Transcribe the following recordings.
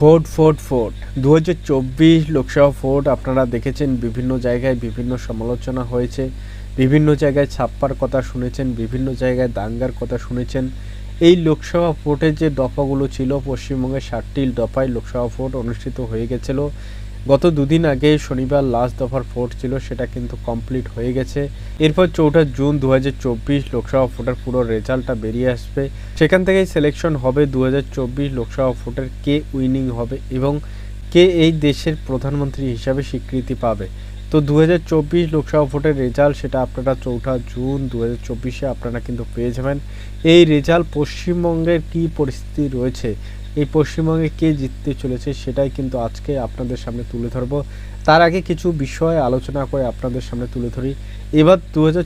Fort fort fort. দু Lok Sabha vote আপনারা দেখেছেন, বিভিন্ন জায়গায় বিভিন্ন সমালোচনা হয়েছে, বিভিন্ন জায়গায় ছাপ্পার কথা শুনেছেন, বিভিন্ন জায়গায় দাঙ্গার কথা শুনেছেন। এই লোকসভা ভোটের যে দফাগুলো ছিল পশ্চিমবঙ্গের ষাটটি দফায় লোকসভা ভোট অনুষ্ঠিত হয়ে গেছিল। গত দুদিন আগে শনিবার লাস্ট দফার ভোট ছিল, সেটা কিন্তু কমপ্লিট হয়ে গেছে। এরপর চৌঠা জুন দুহাজার চব্বিশ লোকসভা ভোটের পুরো রেজাল্টটা বেরিয়ে আসবে। সেখান থেকেই সিলেকশন হবে দু হাজার চব্বিশ লোকসভা ভোটের কে উইনিং হবে এবং কে এই দেশের প্রধানমন্ত্রী হিসাবে স্বীকৃতি পাবে। তো দু হাজার চব্বিশ লোকসভা ভোটের রেজাল্ট সেটা আপনারা চৌঠা জুন দু হাজার আপনারা কিন্তু পেয়ে যাবেন। এই রেজাল্ট পশ্চিমবঙ্গের কি পরিস্থিতি রয়েছে? এই পশ্চিমবঙ্গে কে জিততে চলেছে সেটাই কিন্তু আজকে আপনাদের সামনে তুলে ধরব। তার আগে কিছু বিষয় আলোচনা করে আপনাদের সামনে তুলে ধরি। এবার দু হাজার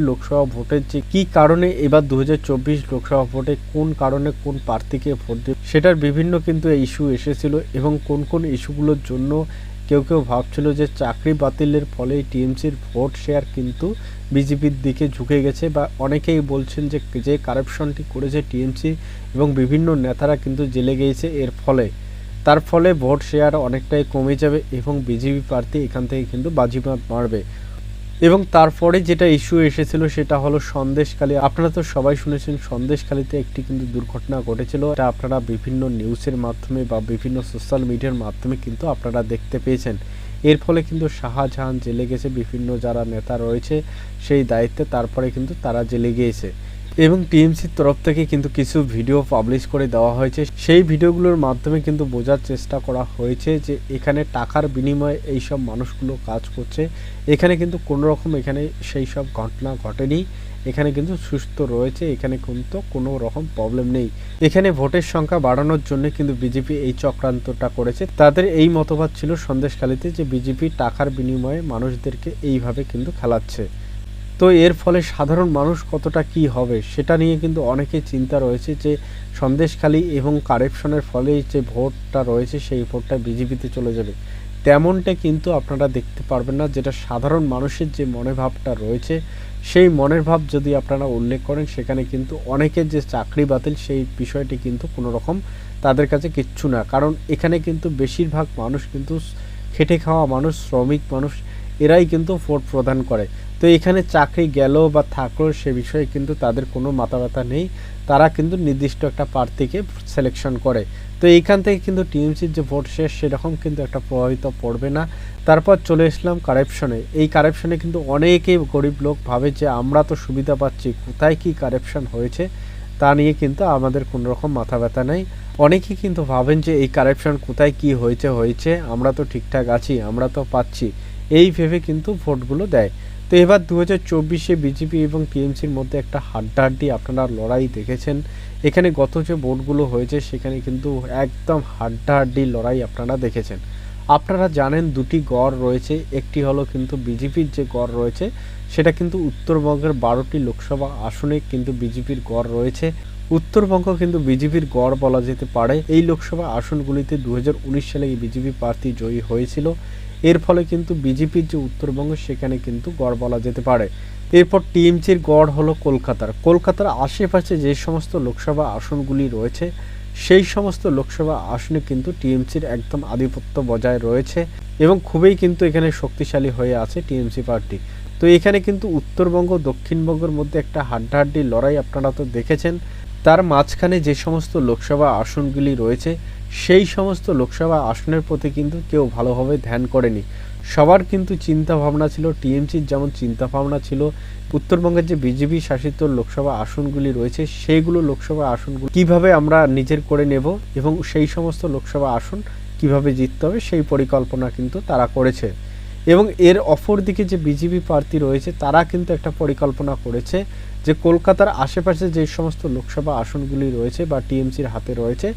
লোকসভা ভোটের যে কী কারণে এবার দু হাজার চব্বিশ লোকসভা ভোটে কোন কারণে কোন প্রার্থীকে ভোট দেবে সেটার বিভিন্ন কিন্তু ইস্যু এসেছিল এবং কোন কোন ইস্যুগুলোর জন্য কেউ কেউ ভাবছিল যে চাকরি বাতিলের ফলে টিএমসির ভোট শেয়ার কিন্তু বিজেপির দিকে ঝুঁকে গেছে বা অনেকেই বলছেন যে যে কারাপশনটি করেছে টিএমসি এবং বিভিন্ন নেতারা কিন্তু জেলে গিয়েছে এর ফলে। তার ফলে ভোট শেয়ার অনেকটাই কমে যাবে এবং বিজেপি প্রার্থী এখান থেকে কিন্তু বাজিমাত মারবে। এবং তারপরে যেটা ইস্যু এসেছিল সেটা হলো সন্দেশখালী। আপনারা তো সবাই শুনেছেন, সন্দেশখালীতে একটি কিন্তু দুর্ঘটনা ঘটেছিল। এটা আপনারা বিভিন্ন নিউজের মাধ্যমে বা বিভিন্ন সোশ্যাল মিডিয়ার মাধ্যমে কিন্তু আপনারা দেখতে পেয়েছেন। এর ফলে কিন্তু শাহজাহান জেলে গেছে। বিভিন্ন যারা নেতা রয়েছে, সেই দায়িত্বে তারপরে কিন্তু তারা জেলে গিয়েছে। এবং টিএমসির তরফ থেকে কিন্তু কিছু ভিডিও পাবলিশ করে দেওয়া হয়েছে। সেই ভিডিওগুলোর মাধ্যমে কিন্তু বোঝার চেষ্টা করা হয়েছে যে এখানে টাকার বিনিময়ে এই সব মানুষগুলো কাজ করছে। এখানে কিন্তু কোনো রকম এখানে সেই সব ঘটনা ঘটেনি। এখানে কিন্তু সুস্থ রয়েছে, এখানে কিন্তু কোনো রকম প্রবলেম নেই। এখানে ভোটের সংখ্যা বাড়ানোর জন্য কিন্তু বিজেপি এই চক্রান্তটা করেছে। তাদের এই মতবাদ ছিল সন্দেশখালিতে যে বিজেপি টাকার বিনিময়ে মানুষদেরকে এইভাবে কিন্তু খেলাচ্ছে। তো এর ফলে সাধারণ মানুষ কতটা কি হবে সেটা নিয়ে কিন্তু অনেকের চিন্তা রয়েছে যে সন্দেশখালী এবং কারেপশনের ফলে যে ভোটটা রয়েছে সেই ভোটটা বিজেপিতে চলে যাবে। তেমনটা কিন্তু আপনারা দেখতে পারবেন না, যেটা সাধারণ মানুষের যে মনে ভাবটা রয়েছে, সেই মনের ভাব যদি আপনারা উল্লেখ করেন, সেখানে কিন্তু অনেকের যে চাকরি বাতিল সেই বিষয়টি কিন্তু কোনো রকম তাদের কাছে কিচ্ছু না। কারণ এখানে কিন্তু বেশিরভাগ মানুষ কিন্তু খেটে খাওয়া মানুষ, শ্রমিক মানুষ এরাই কিন্তু ভোট প্রদান করে। তো এখানে চাকরি গেল বা থাকল সে বিষয়ে কিন্তু তাদের কোনো মাথা ব্যথা নেই। তারা কিন্তু নির্দিষ্ট একটা প্রার্থীকে সিলেকশন করে। তো এইখান থেকে কিন্তু টিএমসির যে ভোট শেষ, সেরকম কিন্তু একটা প্রভাবিত পড়বে না। তারপর চলে এসলাম কারেপশনে এই কারেপশনে কিন্তু অনেকেই গরিব লোক ভাবে যে, আমরা তো সুবিধা পাচ্ছি, কোথায় কি কারেপশন হয়েছে? তা নিয়ে কিন্তু আমাদের কোনো রকম মাথা ব্যথা নেই। অনেকেই কিন্তু ভাবেন যে, এই কারেপশন কোথায় কি হয়েছে হয়েছে? আমরা তো ঠিকঠাক আছি, আমরা তো পাচ্ছি। এই ভেবে কিন্তু ভোটগুলো দেয়। তো এবার দু হাজার চব্বিশে বিজেপি এবং টিএমসির মধ্যে একটা হাড্ডাহাড্ডি আপনারা লড়াই দেখেছেন। এখানে গত যে ভোটগুলো হয়েছে, সেখানে কিন্তু একদম হাড্ডাহাড্ডি লড়াই আপনারা দেখেছেন। আপনারা জানেন দুটি গড় রয়েছে, একটি হলো কিন্তু বিজেপির যে গড় রয়েছে, সেটা কিন্তু উত্তরবঙ্গের বারোটি লোকসভা আসনে কিন্তু বিজেপির গড় রয়েছে। উত্তরবঙ্গ কিন্তু বিজেপির গড় বলা যেতে পারে। এই লোকসভা আসনগুলিতে দু হাজার উনিশ সালে বিজেপি প্রার্থী জয়ী হয়েছিল। এর ফলে কিন্তু বিজেপির যে উত্তরবঙ্গ, সেখানে কিন্তু গড় বলা যেতে পারে। এরপর টিএমসির গড় হলো কলকাতার। কলকাতার আশেপাশে যে সমস্ত লোকসভা আসনগুলি রয়েছে, সেই সমস্ত লোকসভা আসনে কিন্তু টিএমসির একদম আধিপত্য বজায় রয়েছে এবং খুবই কিন্তু এখানে শক্তিশালী হয়ে আছে টিএমসি পার্টি। তো এখানে কিন্তু উত্তরবঙ্গ, দক্ষিণবঙ্গের মধ্যে একটা হাড্ডাহাড্ডি লড়াই আপনারা তো দেখেছেন। তার মাঝখানে যে সমস্ত লোকসভা আসনগুলি রয়েছে, সেই সমস্ত লোকসভা আসনের প্রতি কিন্তু কেউ ভালোভাবে ধ্যান করেনি। সবার কিন্তু চিন্তা ভাবনা ছিল, টিএমসির যেমন চিন্তা ভাবনা ছিল, উত্তরবঙ্গের যে বিজেপি শাসিত লোকসভা আসনগুলি রয়েছে, সেইগুলো লোকসভা আসনগুলো কীভাবে আমরা নিজের করে নেব এবং সেই সমস্ত লোকসভা আসন কীভাবে জিততে হবে, সেই পরিকল্পনা কিন্তু তারা করেছে। এবং এর অপর দিকে যে বিজেপি প্রার্থী রয়েছে, তারা কিন্তু একটা পরিকল্পনা করেছে যে কলকাতার আশেপাশে যে সমস্ত লোকসভা আসনগুলি রয়েছে বা টিএমসির হাতে রয়েছে,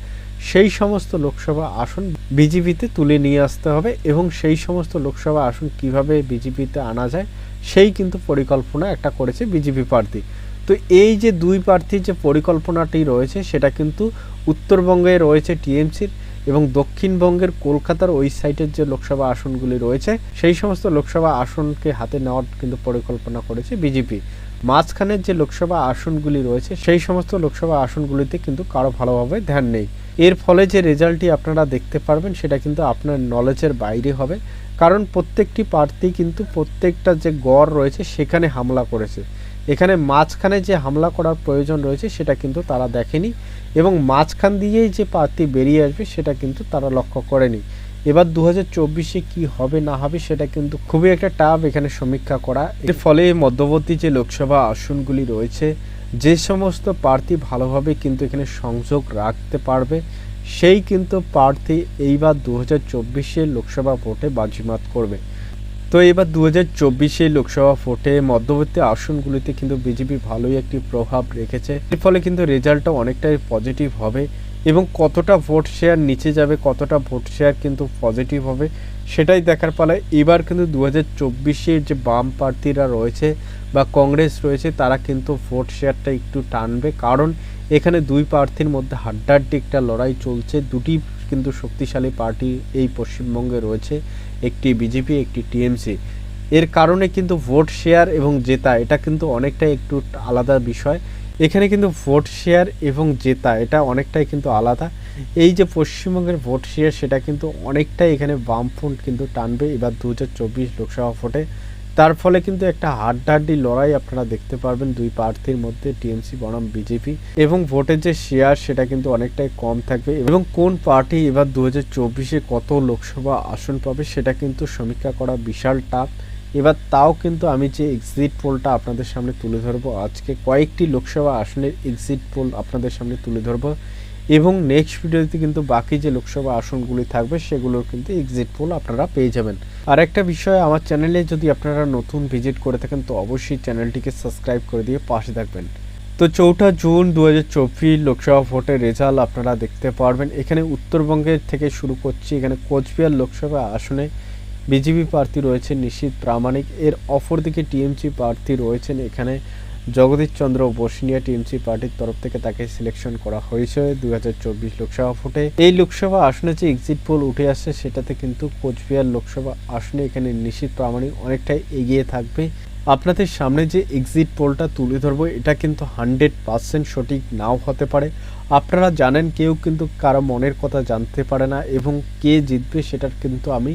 সেই সমস্ত লোকসভা আসন বিজেপিতে তুলে নিয়ে আসতে হবে এবং সেই সমস্ত লোকসভা আসন কীভাবে বিজেপিতে আনা যায়, সেই কিন্তু পরিকল্পনা একটা করেছে বিজেপি প্রার্থী। তো এই যে দুই প্রার্থীর যে পরিকল্পনাটি রয়েছে, সেটা কিন্তু উত্তরবঙ্গে রয়েছে টিএমসির। এবং দক্ষিণবঙ্গের কলকাতার ওই সাইটের যে লোকসভা আসনগুলি রয়েছে, সেই সমস্ত লোকসভা আসনকে হাতে নেওয়ার কিন্তু পরিকল্পনা করেছে বিজেপি। মাঝখানের যে লোকসভা আসনগুলি রয়েছে, সেই সমস্ত লোকসভা আসনগুলিতে কিন্তু কারও ভালোভাবে ধ্যান নেই। এর ফলে যে রেজাল্টটি আপনারা দেখতে পারবেন, সেটা কিন্তু আপনার নলেজের বাইরে হবে। কারণ প্রত্যেকটি প্রার্থী কিন্তু প্রত্যেকটা যে গড় রয়েছে, সেখানে হামলা করেছে। এখানে মাঝখানে যে হামলা করার প্রয়োজন রয়েছে, সেটা কিন্তু তারা দেখেনি এবং মাঝখান দিয়েই যে প্রার্থী বেরিয়ে আসবে, সেটা কিন্তু তারা লক্ষ্য করেনি। এবার দু হাজার চব্বিশে কী হবে, না হবে, সেটা কিন্তু খুবই একটা টাফ এখানে সমীক্ষা করা। এর ফলে মধ্যবর্তী যে লোকসভা আসনগুলি রয়েছে, যে সমস্ত প্রার্থী ভালোভাবে কিন্তু এখানে সংযোগ রাখতে পারবে, সেই কিন্তু প্রার্থী এইবার দু হাজার চব্বিশে লোকসভা ভোটে বাজিমাত করবে। তো এবার দু হাজার চব্বিশে লোকসভা ভোটে মধ্যবর্তী আসনগুলিতে কিন্তু বিজেপি ভালোই একটি প্রভাব রেখেছে। এর ফলে কিন্তু রেজাল্টটা অনেকটাই পজিটিভ হবে। এবং কতটা ভোট শেয়ার নিচে যাবে, কতটা ভোট শেয়ার কিন্তু পজিটিভ হবে, সেটাই দেখার পালায় এবার কিন্তু দু হাজার যে বাম প্রার্থীরা রয়েছে বা কংগ্রেস রয়েছে, তারা কিন্তু ভোট শেয়ারটা একটু টানবে। কারণ এখানে দুই প্রার্থীর মধ্যে হাড্ডাহাড্ডি একটা লড়াই চলছে। দুটি কিন্তু শক্তিশালী পার্টি এই পশ্চিমবঙ্গে রয়েছে, একটি বিজেপি, একটি টিএমসি। এর কারণে কিন্তু ভোট শেয়ার এবং জেতা, এটা কিন্তু অনেকটাই একটু আলাদা বিষয়। এখানে কিন্তু ভোট শেয়ার এবং জেতা, এটা অনেকটাই কিন্তু আলাদা। এই যে পশ্চিমবঙ্গের ভোট শেয়ার সেটা কিন্তু অনেকটাই এখানে বামফ্রন্ট কিন্তু টানবে এবার দু হাজার চব্বিশ লোকসভা ভোটে তার ফলে কিন্তু একটা হাড্ডাহাড্ডি লড়াই আপনারা দেখতে পারবেন দুই প্রার্থীর মধ্যে, টিএমসি বনাম বিজেপি। এবং ভোটের যে শেয়ার সেটা কিন্তু অনেকটাই কম থাকবে। এবং কোন পার্টি এবার দু হাজার কত লোকসভা আসন পাবে, সেটা কিন্তু সমীক্ষা করা বিশাল টাফ এবার তাও কিন্তু আমি যে এক্সিট পোলটা আপনাদের সামনে তুলে ধরবো, আজকে কয়েকটি লোকসভা আসনের এক্সিট পোল আপনাদের সামনে তুলে ধরবো এবং নেক্সট ভিডিওতে কিন্তু বাকি যে লোকসভা আসনগুলি থাকবে সেগুলোর কিন্তু এক্সিট পোল আপনারা পেয়ে যাবেন। আর একটা বিষয়, আমার চ্যানেলে যদি আপনারা নতুন ভিজিট করে থাকেন, তো অবশ্যই চ্যানেলটিকে সাবস্ক্রাইব করে দিয়ে পাশে থাকবেন। তো চৌঠা জুন দু হাজার চব্বিশ লোকসভা ভোটের রেজাল্ট আপনারা দেখতে পারবেন। এখানে উত্তরবঙ্গের থেকে শুরু করছি, এখানে কোচবিহার লোকসভা আসনে বিজেপি প্রার্থী রয়েছেন নিশীত প্রামাণিক। এর অপরদিকে টিএমসি প্রার্থী রয়েছেন এখানে জগদীশ চন্দ্র বসিনিয়া। টিএমসি পার্টির তরফ থেকে তাকে সিলেকশন করা হয়েছে দুই হাজার চব্বিশ লোকসভা ভোটে। এই লোকসভা আসনে যে এক্সিট পোল উঠে আসছে, সেটাতে কিন্তু কোচবিহার লোকসভা আসনে এখানে নিশীত প্রামাণিক অনেকটাই এগিয়ে থাকবে। আপনাদের সামনে যে এক্সিট পোলটা তুলে ধরবো, এটা কিন্তু হান্ড্রেড পার্সেন্ট সঠিক নাও হতে পারে। আপনারা জানেন, কেউ কিন্তু কারও মনের কথা জানতে পারে না এবং কে জিতবে সেটার কিন্তু আমি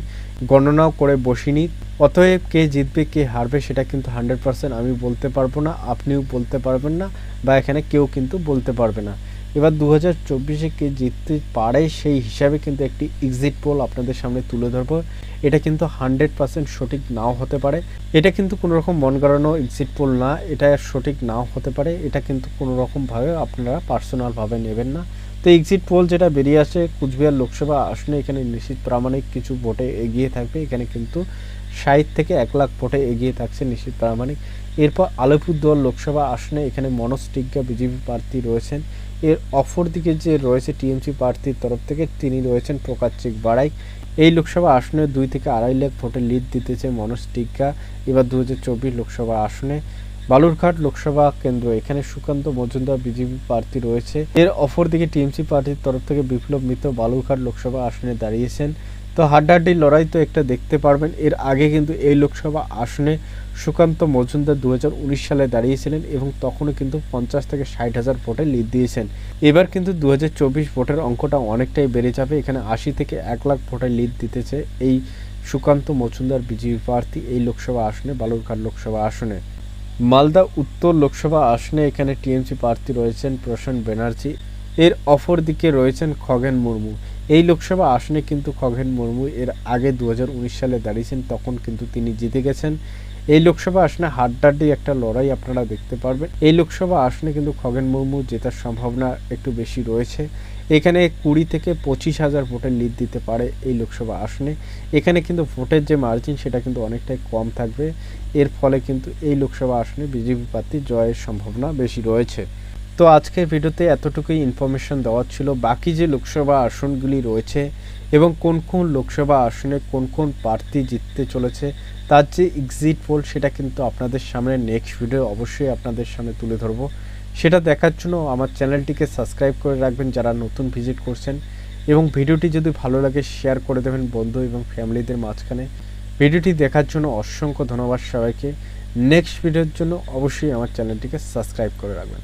গণনাও করে বসিনি। অতএব কে জিতবে, কে হারবে সেটা কিন্তু হান্ড্রেড পার্সেন্ট আমি বলতে পারব না, আপনিও বলতে পারবেন না বা এখানে কেউ কিন্তু বলতে পারবে না। এবার দু হাজার চব্বিশে কে জিততে পারে সেই হিসাবে কিন্তু একটি এক্সিট পোল আপনাদের সামনে তুলে ধরবো। এটা কিন্তু হান্ড্রেড পার্সেন্ট সঠিক নাও হতে পারে। এটা কিন্তু কোনো রকম মন গড়ানো এক্সিট পোল না, এটা সঠিক নাও হতে পারে। এটা কিন্তু কোনো রকমভাবে আপনারা পার্সোনালভাবে নেবেন না। তো এক্সিট পোল যেটা বেরিয়ে আসে কুচবিহার লোকসভা আসনে এখানে নিশ্চিত প্রামাণিক কিছু ভোটে এগিয়ে থাকবে। এখানে কিন্তু ষাট থেকে এক লাখ ভোটে এগিয়ে থাকছে নিশ্চিত প্রামাণিক। এরপর আলিপুরদুয়ার লোকসভা আসনে এখানে মনোজ টিগ্গা বিজেপি প্রার্থী রয়েছেন। এর অফর দিকে যে রয়েছে টিএমসি প্রার্থীর তরফ থেকে, তিনি রয়েছেন প্রকাশিক বাড়াই। এই লোকসভা আসনে দুই থেকে আড়াই লাখ ভোটে লিড দিতেছে মনোজ টিকা এবার দু হাজার চব্বিশ লোকসভা আসনে বালুরঘাট লোকসভা কেন্দ্র, এখানে সুকান্ত মজুমদার বিজেপি প্রার্থী রয়েছে। এর অপর দিকে টিএমসি পার্টির তরফ থেকে বিপ্লব মিত্র বালুরঘাট লোকসভা আসনে দাঁড়িয়েছেন। তো হাড্ডাহাড্ডি লড়াই তো একটা দেখতে পারবেন। এর আগে কিন্তু এই লোকসভা আসনে সুকান্ত মজুমদার দু হাজার উনিশ সালে দাঁড়িয়েছিলেন এবং তখনও কিন্তু পঞ্চাশ থেকে ষাট হাজার ভোটে লিড দিয়েছেন। এবার কিন্তু দু ভোটের অঙ্কটা অনেকটাই বেড়ে যাবে। এখানে আশি থেকে এক লাখ ভোটে লিড দিতেছে এই সুকান্ত মজুমদার বিজেপি প্রার্থী এই লোকসভা আসনে, বালুরঘাট লোকসভা আসনে। মালদা উত্তর লোকসভা আসনে এখানে টিএমসি প্রার্থী রয়েছেন প্রসন্ন ব্যানার্জি এর অপর দিকে রয়েছেন খগেন মুর্মু। এই লোকসভা আসনে কিন্তু খগেন মুর্মু এর আগে দু হাজার উনিশ সালে দাঁড়িয়েছেন, তখন কিন্তু তিনি জিতে গেছেন। এই লোকসভা আসনে হাড্ডাড্ডি একটা লড়াই আপনারা দেখতে পারবেন। এই লোকসভা আসনে কিন্তু খগেন মুর্মু জেতার সম্ভাবনা একটু বেশি রয়েছে। এখানে কুড়ি থেকে পঁচিশ হাজার ভোটের লিড দিতে পারে এই লোকসভা আসনে। এখানে কিন্তু ভোটের যে মার্জিন সেটা কিন্তু অনেকটাই কম থাকবে। এর ফলে কিন্তু এই লোকসভা আসনে বিজেপি প্রার্থী জয়ের সম্ভাবনা বেশি রয়েছে। তো আজকের ভিডিওতে এতটুকুই ইনফরমেশন দেওয়া ছিল। বাকি যে লোকসভা আসনগুলি রয়েছে এবং কোন কোন লোকসভা আসনে কোন কোন প্রার্থী জিততে চলেছে, তার যে এক্সিট পোল সেটা কিন্তু আপনাদের সামনে নেক্সট ভিডিও অবশ্যই আপনাদের সামনে তুলে ধরবো। সেটা দেখার জন্য আমার চ্যানেলটিকে সাবস্ক্রাইব করে রাখবেন যারা নতুন ভিজিট করছেন এবং ভিডিওটি যদি ভালো লাগে শেয়ার করে দেবেন বন্ধু এবং ফ্যামিলিদের মাঝখানে। ভিডিওটি দেখার জন্য অসংখ্য ধন্যবাদ সবাইকে। নেক্সট ভিডিওর জন্য অবশ্যই আমার চ্যানেলটিকে সাবস্ক্রাইব করে রাখবেন।